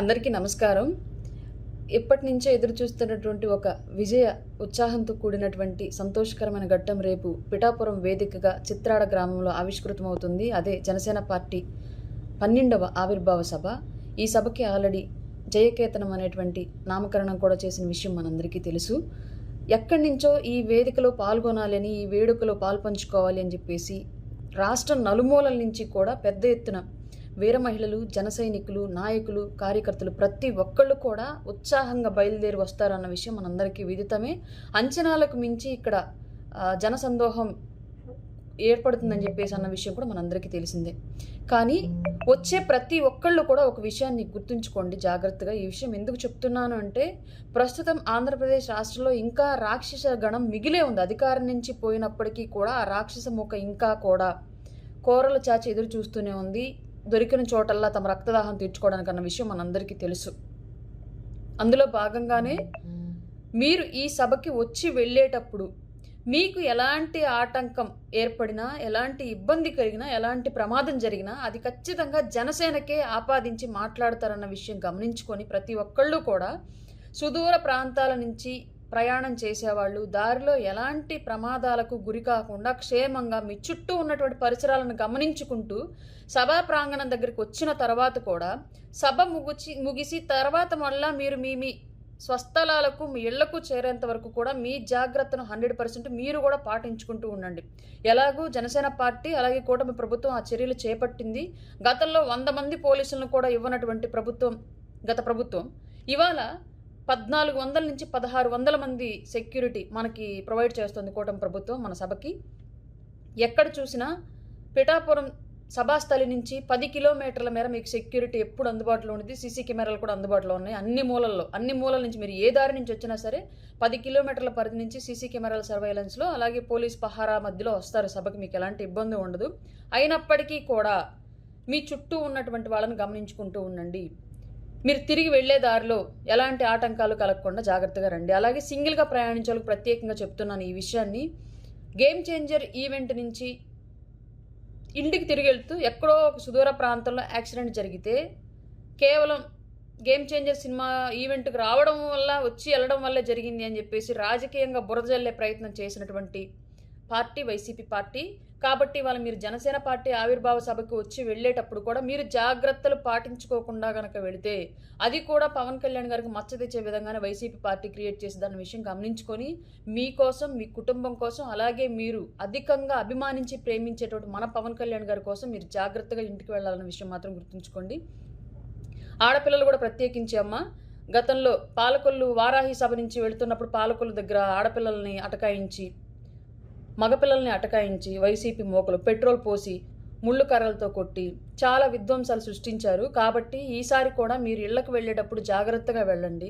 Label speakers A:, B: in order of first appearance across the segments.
A: అందరికీ నమస్కారం. ఎప్పటి నుంచే ఎదురు చూస్తున్నటువంటి ఒక విజయ ఉత్సాహంతో కూడినటువంటి సంతోషకరమైన ఘట్టం రేపు పిఠాపురం వేదికగా చిత్రాడ గ్రామంలో ఆవిష్కృతమవుతుంది. అదే జనసేన పార్టీ పన్నెండవ ఆవిర్భావ సభ. ఈ సభకి ఆల్రెడీ జయకేతనం అనేటువంటి నామకరణం కూడా చేసిన విషయం మనందరికీ తెలుసు. ఎక్కడి నుంచో ఈ వేదికలో పాల్గొనాలని ఈ వేడుకలో పాల్పంచుకోవాలి అని చెప్పేసి రాష్ట్రం నలుమూలల నుంచి కూడా పెద్ద ఎత్తున వీర మహిళలు జన సైనికులు నాయకులు కార్యకర్తలు ప్రతి ఒక్కళ్ళు కూడా ఉత్సాహంగా బయలుదేరి వస్తారన్న విషయం మనందరికీ విదితమే. అంచనాలకు మించి ఇక్కడ జనసందోహం జన సందోహం ఏర్పడుతుందని చెప్పేసి అన్న విషయం కూడా మనందరికీ తెలిసిందే. కానీ వచ్చే ప్రతి ఒక్కళ్ళు కూడా ఒక విషయాన్ని గుర్తుంచుకోండి జాగ్రత్తగా. ఈ విషయం ఎందుకు చెప్తున్నాను అంటే ప్రస్తుతం ఆంధ్రప్రదేశ్ రాష్ట్రంలో ఇంకా రాక్షస గణం మిగిలే ఉంది. అధికారం నుంచి పోయినప్పటికీ కూడా ఆ రాక్షస ముఖ ఇంకా కూడా కోరలు చాచి ఎదురు చూస్తూనే ఉంది. దొరికిన చోటల్లా తమ రక్తదాహం తీర్చుకోవడానికి అన్న విషయం మనందరికీ తెలుసు. అందులో భాగంగానే మీరు ఈ సభకి వచ్చి వెళ్ళేటప్పుడు మీకు ఎలాంటి ఆటంకం ఏర్పడినా ఎలాంటి ఇబ్బంది కలిగినా ఎలాంటి ప్రమాదం జరిగినా అది ఖచ్చితంగా జనసేనకే ఆపాదించి మాట్లాడతారన్న విషయం గమనించుకొని ప్రతి ఒక్కళ్ళు కూడా సుదూర ప్రాంతాల నుంచి ప్రయాణం చేసేవాళ్ళు. దారిలో ఎలాంటి ప్రమాదాలకు గురి కాకుండా క్షేమంగా మీ చుట్టూ ఉన్నటువంటి పరిసరాలను గమనించుకుంటూ సభా ప్రాంగణం దగ్గరికి వచ్చిన తర్వాత కూడా సభ ముగిచి ముగిసి తర్వాత మళ్ళా మీరు మీ మీ స్వస్థలాలకు మీ ఇళ్ళకు చేరేంత వరకు కూడా మీ జాగ్రత్తను హండ్రెడ్ పర్సెంట్ మీరు కూడా పాటించుకుంటూ ఉండండి. ఎలాగూ జనసేన పార్టీ అలాగే కూటమి ప్రభుత్వం ఆ చర్యలు చేపట్టింది. గతంలో వంద మంది పోలీసులను కూడా ఇవ్వనటువంటి ప్రభుత్వం గత ప్రభుత్వం. ఇవాళ పద్నాలుగు వందల నుంచి పదహారు వందల మంది సెక్యూరిటీ మనకి ప్రొవైడ్ చేస్తుంది కూటమి ప్రభుత్వం మన సభకి. ఎక్కడ చూసినా పిఠాపురం సభాస్థలి నుంచి పది కిలోమీటర్ల మేర మీకు సెక్యూరిటీ ఎప్పుడు అందుబాటులో ఉంది సీసీ కెమెరాలు కూడా అందుబాటులో ఉన్నాయి. అన్ని మూలల్లో అన్ని మూలల నుంచి మీరు ఏ దారి నుంచి వచ్చినా సరే పది కిలోమీటర్ల పరిధి నుంచి సీసీ కెమెరాల సర్వైలెన్స్లో అలాగే పోలీస్ పహారా మధ్యలో వస్తారు. సభకి మీకు ఎలాంటి ఇబ్బంది ఉండదు. అయినప్పటికీ కూడా మీ చుట్టూ ఉన్నటువంటి వాళ్ళని గమనించుకుంటూ ఉండండి. మీరు తిరిగి వెళ్ళే దారిలో ఎలాంటి ఆటంకాలు కలగకుండా జాగ్రత్తగా రండి. అలాగే సింగిల్గా ప్రయాణించాలకు ప్రత్యేకంగా చెప్తున్నాను ఈ విషయాన్ని. గేమ్ చేంజర్ ఈవెంట్ నుంచి ఇంటికి తిరిగి వెళ్తూ ఎక్కడో ఒక సుదూర ప్రాంతంలో యాక్సిడెంట్ జరిగితే కేవలం గేమ్ చేంజర్ సినిమా ఈవెంట్కి రావడం వల్ల వచ్చి వెళ్ళడం వల్ల జరిగింది అని చెప్పేసి రాజకీయంగా బురద జల్లే ప్రయత్నం చేసినటువంటి పార్టీ వైసీపీ పార్టీ. కాబట్టి వాళ్ళు మీరు జనసేన పార్టీ ఆవిర్భావ సభకు వచ్చి వెళ్ళేటప్పుడు కూడా మీరు జాగ్రత్తలు పాటించుకోకుండా కనుక వెళితే అది కూడా పవన్ కళ్యాణ్ గారికి మచ్చ తెచ్చే విధంగానే వైసీపీ పార్టీ క్రియేట్ చేసి దాని విషయం గమనించుకొని మీకోసం మీ కుటుంబం కోసం అలాగే మీరు అధికంగా అభిమానించి ప్రేమించేటువంటి మన పవన్ కళ్యాణ్ గారి కోసం మీరు జాగ్రత్తగా ఇంటికి వెళ్ళాలన్న విషయం మాత్రం గుర్తుంచుకోండి. ఆడపిల్లలు కూడా ప్రత్యేకించి అమ్మ గతంలో పాలకొల్లు వారాహి సభ నుంచి వెళుతున్నప్పుడు పాలకొల్లు దగ్గర ఆడపిల్లల్ని అటకాయించి మగపిల్లల్ని అటకాయించి వైసీపీ మోకలు పెట్రోల్ పోసి ముళ్ళు కర్రలతో కొట్టి చాలా విధ్వంసాలు సృష్టించారు. కాబట్టి ఈసారి కూడా మీరు ఇళ్ళకు వెళ్ళేటప్పుడు జాగ్రత్తగా వెళ్ళండి.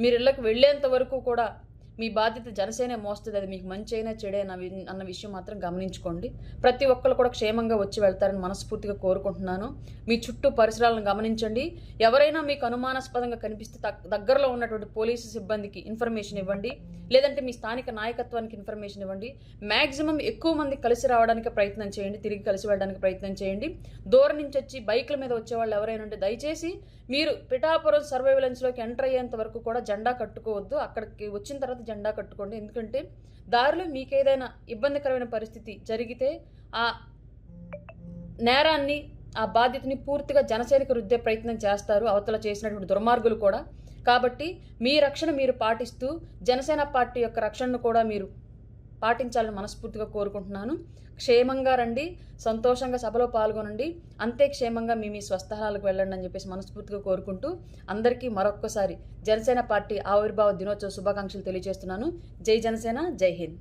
A: మీరు ఇళ్ళకు వెళ్ళేంత వరకు కూడా మీ బాధ్యత జనసేన మోస్తుంది అది మీకు మంచి అయినా చెడైనా వి- అన్న విషయం మాత్రం గమనించుకోండి. ప్రతి ఒక్కరు కూడా క్షేమంగా వచ్చి వెళ్తారని మనస్ఫూర్తిగా కోరుకుంటున్నాను. మీ చుట్టూ పరిసరాలను గమనించండి. ఎవరైనా మీకు అనుమానాస్పదంగా కనిపిస్తే దగ్గరలో ఉన్నటువంటి పోలీసు సిబ్బందికి ఇన్ఫర్మేషన్ ఇవ్వండి. లేదంటే మీ స్థానిక నాయకత్వానికి ఇన్ఫర్మేషన్ ఇవ్వండి. మ్యాక్సిమం ఎక్కువ మంది కలిసి రావడానికి ప్రయత్నం చేయండి. తిరిగి కలిసి వెళ్ళడానికి ప్రయత్నం చేయండి. దూరం నుంచి వచ్చి బైకుల మీద వచ్చే వాళ్ళు ఎవరైనా ఉంటే దయచేసి మీరు పిఠాపురం సర్వైలెన్స్లోకి ఎంటర్ అయ్యేంత వరకు కూడా జెండా కట్టుకోవద్దు. అక్కడికి వచ్చిన తర్వాత జెండా కట్టుకోండి. ఎందుకంటే దారిలో మీకు ఏదైనా ఇబ్బందికరమైన పరిస్థితి జరిగితే ఆ నేరాన్ని ఆ బాధ్యతని పూర్తిగా జనసేనకు రుద్దే ప్రయత్నం చేస్తారు. అవతల చేసినటువంటి దుర్మార్గులు కూడా. కాబట్టి మీ రక్షణ మీరు పాటిస్తూ జనసేన పార్టీ యొక్క రక్షణను కూడా మీరు పాటించాలని మనస్ఫూర్తిగా కోరుకుంటున్నాను. క్షేమంగా రండి సంతోషంగా సభలో పాల్గొనండి. అంతే క్షేమంగా మీ మీ స్వస్థలాలకు వెళ్ళండి అని చెప్పేసి మనస్ఫూర్తిగా కోరుకుంటూ అందరికీ మరొక్కసారి జనసేన పార్టీ ఆవిర్భావ దినోత్సవ శుభాకాంక్షలు తెలియజేస్తున్నాను. జై జనసేన జై హింద్.